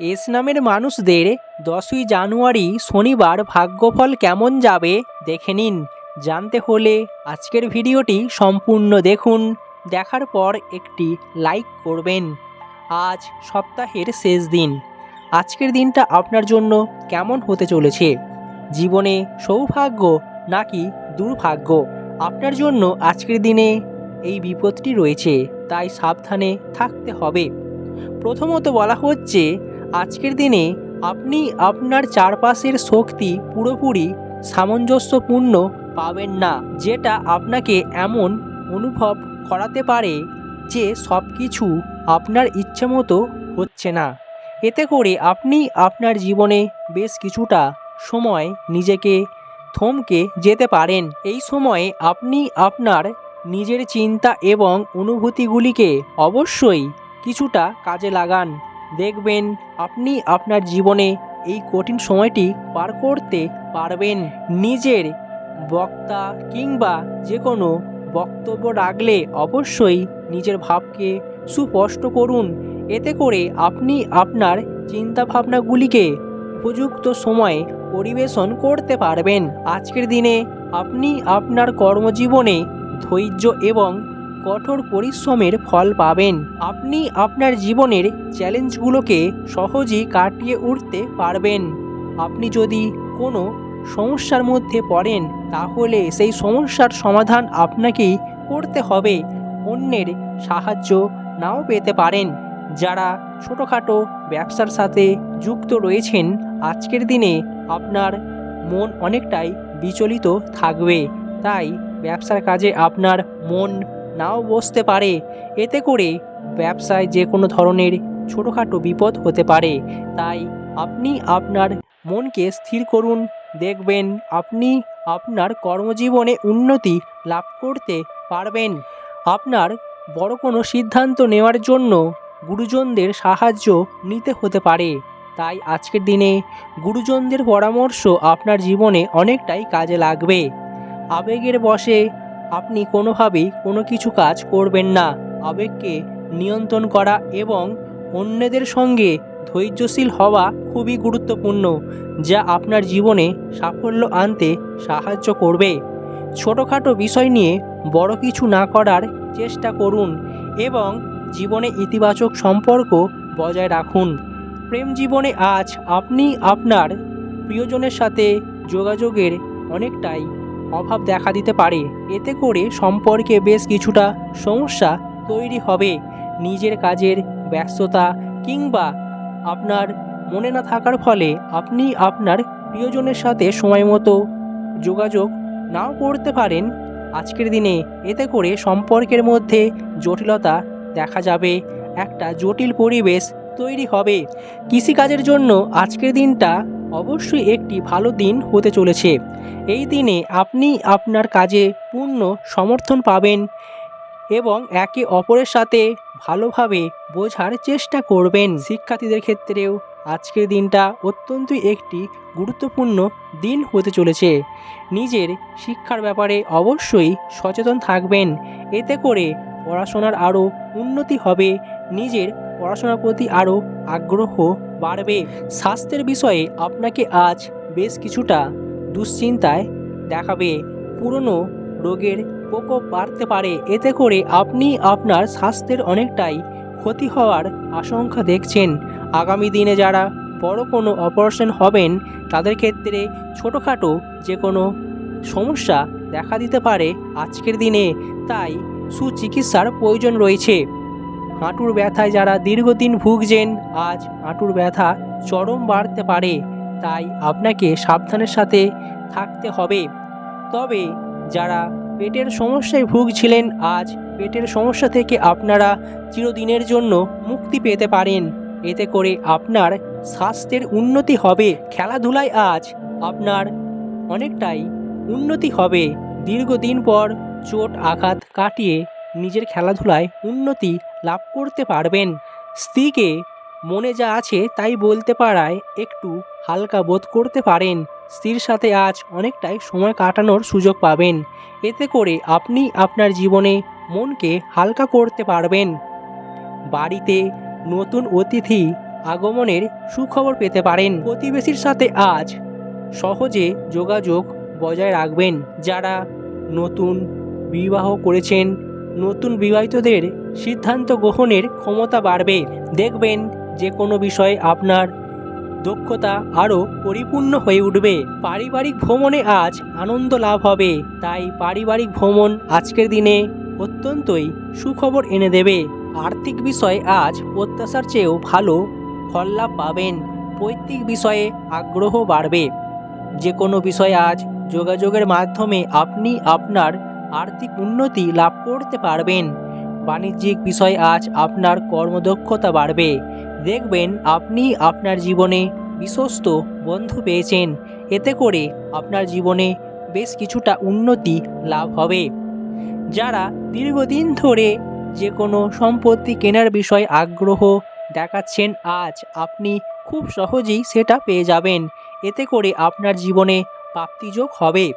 S নামের মানুষদের দশই জানুয়ারি শনিবার ভাগ্যফল কেমন যাবে দেখে নিন। জানতে হলে আজকের ভিডিওটি সম্পূর্ণ দেখুন। দেখার পর একটি লাইক করবেন। আজ সপ্তাহের শেষ দিন। আজকের দিনটা আপনার জন্য কেমন হতে চলেছে? জীবনে সৌভাগ্য নাকি দুর্ভাগ্য? আপনার জন্য আজকের দিনে এই বিপদটি রয়েছে, তাই সাবধানে থাকতে হবে। প্রথমত বলা হচ্ছে আজকের দিনে আপনি আপনার চারপাশের শক্তি পুরোপুরি সামঞ্জস্যপূর্ণ পাবেন না, যেটা আপনাকে এমন অনুভব করাতে পারে যে সব কিছু আপনার ইচ্ছে মতো হচ্ছে না। এতে করে আপনি আপনার জীবনে বেশ কিছুটা সময় নিজেকে থমকে যেতে পারেন। এই সময়ে আপনি আপনার নিজের চিন্তা এবং অনুভূতিগুলিকে অবশ্যই কিছুটা কাজে লাগান। দেখবেন আপনি আপনার জীবনে এই কঠিন সময়টি পার করতে পারবেন। নিজের বক্তা কিংবা যে কোনো বক্তব্য রাখলে অবশ্যই নিজের ভাবকে সুস্পষ্ট করুন। এতে করে আপনি আপনার চিন্তাভাবনাগুলিকে উপযুক্ত সময়ে পরিবেশন করতে পারবেন। আজকের দিনে আপনি আপনার কর্মজীবনে ধৈর্য এবং কঠোর পরিশ্রমের ফল পাবেন। আপনি আপনার জীবনের চ্যালেঞ্জগুলোকে সহজেই কাটিয়ে উঠতে পারবেন। আপনি যদি কোনো সমস্যার মধ্যে পড়েন, তাহলে সেই সমস্যার সমাধান আপনাকেই করতে হবে। অন্যের সাহায্য নাও পেতে পারেন। যারা ছোটোখাটো ব্যবসার সাথে যুক্ত রয়েছেন, আজকের দিনে আপনার মন অনেকটাই বিচলিত থাকবে। তাই ব্যবসার কাজে আপনার মন নাও বসতে পারে। এতে করে ব্যবসায় যে কোনো ধরনের ছোটোখাটো বিপদ হতে পারে। তাই আপনি আপনার মনকে স্থির করুন। দেখবেন আপনি আপনার কর্মজীবনে উন্নতি লাভ করতে পারবেন। আপনার বড় কোনো সিদ্ধান্ত নেওয়ার জন্য গুরুজনদের সাহায্য নিতে হতে পারে। তাই আজকের দিনে গুরুজনদের পরামর্শ আপনার জীবনে অনেকটাই কাজে লাগবে। আবেগের বশে আপনি কোনোভাবেই কোনো কিছু কাজ করবেন না। আবেগকে নিয়ন্ত্রণ করা এবং অন্যদের সঙ্গে ধৈর্যশীল হওয়া খুবই গুরুত্বপূর্ণ, যা আপনার জীবনে সাফল্য আনতে সাহায্য করবে। ছোটোখাটো বিষয় নিয়ে বড় কিছু না করার চেষ্টা করুন এবং জীবনে ইতিবাচক সম্পর্ক বজায় রাখুন। প্রেম জীবনে আজ আপনি আপনার প্রিয়জনের সাথে যোগাযোগের অনেকটাই অভাব দেখা দিতে পারে। এতে করে সম্পর্কে বেশ কিছুটা সমস্যা তৈরি হবে। নিজের কাজের ব্যস্ততা কিংবা আপনার মনে না থাকার ফলে আপনি আপনার প্রিয়জনের সাথে সময় মতো যোগাযোগ নাও করতে পারেন। আজকের দিনে এতে করে সম্পর্কের মধ্যে জটিলতা দেখা যাবে। একটা জটিল পরিবেশ তৈরি হবে। কৃষিকাজের জন্য আজকের দিনটা অবশ্যই একটি ভালো দিন হতে চলেছে। এই দিনে আপনি আপনার কাজে পূর্ণ সমর্থন পাবেন এবং একে অপরের সাথে ভালোভাবে বোঝার চেষ্টা করবেন। শিক্ষার্থীদের ক্ষেত্রেও আজকের দিনটা অত্যন্তই একটি গুরুত্বপূর্ণ দিন হতে চলেছে। নিজের শিক্ষার ব্যাপারে অবশ্যই সচেতন থাকবেন। এতে করে পড়াশোনার আরও উন্নতি হবে। নিজের পড়াশোনার প্রতি আরও আগ্রহ বাড়বে। স্বাস্থ্যের বিষয়ে আপনাকে আজ বেশ কিছুটা দুশ্চিন্তায় দেখাবে। পুরনো রোগের প্রকোপ বাড়তে পারে। এতে করে আপনি আপনার স্বাস্থ্যের অনেকটাই ক্ষতি হওয়ার আশঙ্কা দেখছেন। আগামী দিনে যারা বড় কোনো অপারেশন হবেন, তাদের ক্ষেত্রে ছোটোখাটো যে কোনো সমস্যা দেখা দিতে পারে আজকের দিনে। তাই সুচিকিৎসার প্রয়োজন রয়েছে। হাঁটুর ব্যথায় যারা দীর্ঘদিন ভুগছেন, আজ হাঁটুর ব্যথা চরম বাড়তে পারে। তাই আপনাকে সাবধানের সাথে থাকতে হবে। তবে যারা পেটের সমস্যায় ভুগছিলেন, আজ পেটের সমস্যা থেকে আপনারা চিরদিনের জন্য মুক্তি পেতে পারেন। এতে করে আপনার স্বাস্থ্যের উন্নতি হবে। খেলাধুলায় আজ আপনার অনেকটাই উন্নতি হবে। দীর্ঘদিন পর চোট আঘাত কাটিয়ে নিজের খেলাধুলায় উন্নতি লাভ করতে পারবেন। স্ত্রীকে মনে যা আছে তাই বলতে পারায় একটু হালকা বোধ করতে পারেন। স্ত্রীর সাথে আজ অনেকটাই সময় কাটানোর সুযোগ পাবেন। এতে করে আপনি আপনার জীবনে মনকে হালকা করতে পারবেন। বাড়িতে নতুন অতিথি আগমনের সুখবর পেতে পারেন। প্রতিবেশীর সাথে আজ সহজে যোগাযোগ বজায় রাখবেন। যারা নতুন বিবাহ করেছেন নতুন বিবাহিতদের সিদ্ধান্ত গ্রহণের ক্ষমতা বাড়বে। দেখবেন যে কোনো বিষয়ে আপনার দক্ষতা আরও পরিপূর্ণ হয়ে উঠবে। পারিবারিক ভ্রমণে আজ আনন্দ লাভ হবে, তাই পারিবারিক ভ্রমণ আজকের দিনে অত্যন্তই সুখবর এনে দেবে। আর্থিক বিষয়ে আজ প্রত্যাশার চেয়েও ভালো ফল লাভ পাবেন। পৈতৃক বিষয়ে আগ্রহ বাড়বে। যে কোনো বিষয়ে আজ যোগাযোগের মাধ্যমে আপনি আপনার আর্থিক উন্নতি লাভ করতে পারবেন। বাণিজ্যিক বিষয়ে আজ আপনার কর্মদক্ষতা বাড়বে। দেখবেন আপনি আপনার জীবনে বিশ্বস্ত বন্ধু পেয়েছেন। এতে করে আপনার জীবনে বেশ কিছুটা উন্নতি লাভ হবে। যারা দীর্ঘদিন ধরে যে কোনো সম্পত্তি কেনার বিষয়ে আগ্রহ দেখাচ্ছেন, আজ আপনি খুব সহজেই সেটা পেয়ে যাবেন। এতে করে আপনার জীবনে প্রাপ্তিযোগ হবে।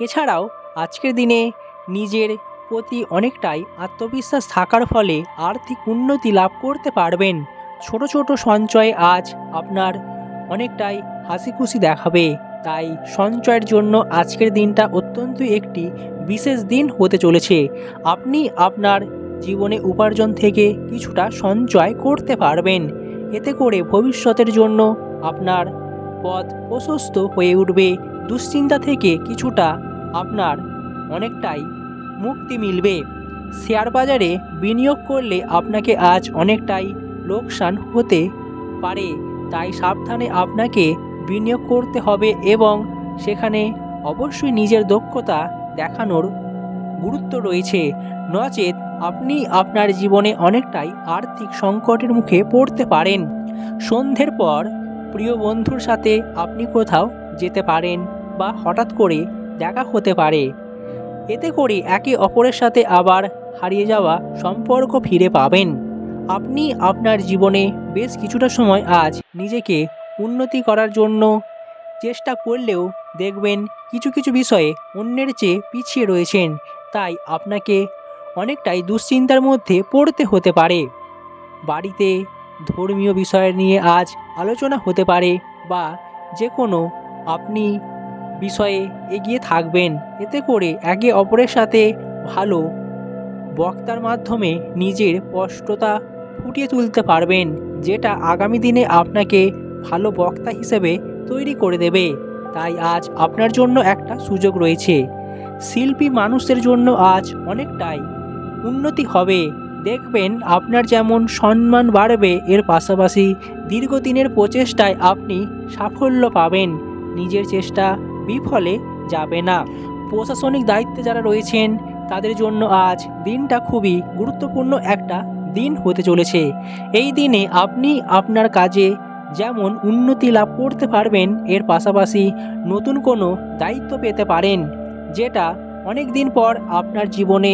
এছাড়াও আজকের দিনে নিজের প্রতি অনেকটাই আত্মবিশ্বাস থাকার ফলে আর্থিক উন্নতি লাভ করতে পারবেন। ছোট ছোট সঞ্চয় আজ আপনার অনেকটাই হাসি খুশি দেখাবে। তাই সঞ্চয়ের জন্য আজকের দিনটা অত্যন্ত একটি বিশেষ দিন হতে চলেছে। আপনি আপনার জীবনে উপার্জন থেকে কিছুটা সঞ্চয় করতে পারবেন। এতে করে ভবিষ্যতের জন্য আপনার পথ প্রশস্ত হয়ে উঠবে। দুশ্চিন্তা থেকে কিছুটা আপনার অনেকটাই মুক্তি মিলবে। শেয়ার বাজারে বিনিয়োগ করলে আপনাকে আজ অনেকটাই লোকসান হতে পারে, তাই সাবধানে আপনাকে বিনিয়োগ করতে হবে এবং সেখানে অবশ্যই নিজের দক্ষতা দেখানোর গুরুত্ব রয়েছে। নচেত আপনি আপনার জীবনে অনেকটাই আর্থিক সংকটের মুখে পড়তে পারেন। সন্ধ্যের পর প্রিয় বন্ধুর সাথে আপনি কোথাও যেতে পারেন বা হঠাৎ করে দেখা হতে পারে। এতে করে একে অপরের সাথে আবার হারিয়ে যাওয়া সম্পর্ক ফিরে পাবেন। আপনি আপনার জীবনে বেশ কিছুটা সময় আজ নিজেকে উন্নতি করার জন্য চেষ্টা করলেও দেখবেন কিছু কিছু বিষয়ে অন্যের চেয়ে পিছিয়ে রয়েছেন। তাই আপনাকে অনেকটাই দুশ্চিন্তার মধ্যে পড়তে হতে পারে। বাড়িতে ধর্মীয় বিষয় নিয়ে আজ আলোচনা হতে পারে বা যে কোনো আপনি বিষয়ে এগিয়ে থাকবেন। এতে করে একে অপরের সাথে ভালো বক্তার মাধ্যমে নিজের স্পষ্টতা ফুটিয়ে তুলতে পারবেন, যেটা আগামী দিনে আপনাকে ভালো বক্তা হিসেবে তৈরি করে দেবে। তাই আজ আপনার জন্য একটা সুযোগ রয়েছে। শিল্পী মানুষের জন্য আজ অনেকটাই উন্নতি হবে। দেখবেন আপনার যেমন সম্মান বাড়বে, এর পাশাপাশি দীর্ঘদিনের প্রচেষ্টায় আপনি সাফল্য পাবেন। নিজের চেষ্টা বিফলে যাবে না। প্রশাসনিক দায়িত্বে যারা রয়েছেন, তাদের জন্য আজ দিনটা খুবই গুরুত্বপূর্ণ একটা দিন হতে চলেছে। এই দিনে আপনি আপনার কাজে যেমন উন্নতি লাভ করতে পারবেন, এর পাশাপাশি নতুন কোনো দায়িত্ব পেতে পারেন, যেটা অনেক দিন পর আপনার জীবনে